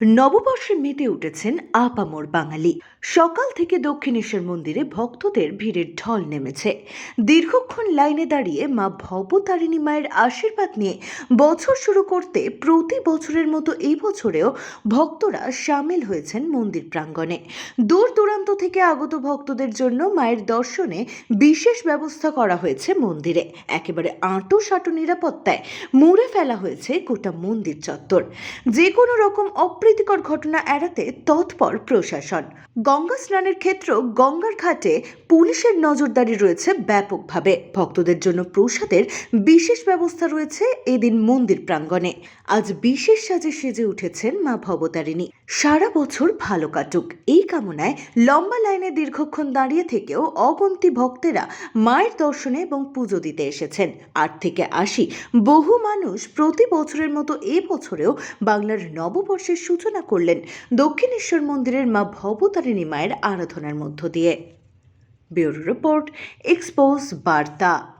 নববর্ষে মেতে উঠেছেন আপামর বাঙালি। সকাল থেকে দক্ষিণেশ্বর মন্দিরে ভক্তদের ভিড়ের ঢল নেমেছে। দীর্ঘক্ষণ লাইনে দাঁড়িয়ে মা ভবতারিণী মায়ের আশীর্বাদ নিয়ে বছর শুরু করতে প্রতি বছরের মতো এই বছরেও ভক্তরা সামিল হয়েছেন মন্দির প্রাঙ্গণে। দূর দূরান্ত থেকে আগত ভক্তদের জন্য মায়ের দর্শনে বিশেষ ব্যবস্থা করা হয়েছে মন্দিরে। একেবারে আঁটো সাঁটো নিরাপত্তায় মুড়ে ফেলা হয়েছে গোটা মন্দির চত্বর। যে কোনো রকম অপ্রীতিকর ঘটনা এড়াতে তৎপর প্রশাসন। গঙ্গা স্নানের ক্ষেত্র গঙ্গার ঘাটে পুলিশের নজরদারি রয়েছে ব্যাপকভাবে। ভক্তদের জন্য প্রসাদের বিশেষ ব্যবস্থা রয়েছে এদিন মন্দির প্রাঙ্গণে। আজ বিশেষ সাজে সেজে উঠেছেন মা ভবতারিণী। সারা বছর ভালো কাটুক। এই কামনায় লম্বা লাইনে দীর্ঘক্ষণ দাঁড়িয়ে থেকেও অগন্তি ভক্তেরা মায়ের দর্শনে এবং পুজো দিতে এসেছেন। আট থেকে আশি বহু মানুষ প্রতি বছরের মতো এ বছরেও বাংলার নববর্ষের সূচনা করলেন দক্ষিণেশ্বর মন্দিরের মা ভবতারিণী মায়ের আরাধনার মধ্য দিয়ে। ব্যুরো রিপোর্ট এক্সপোজ বার্তা।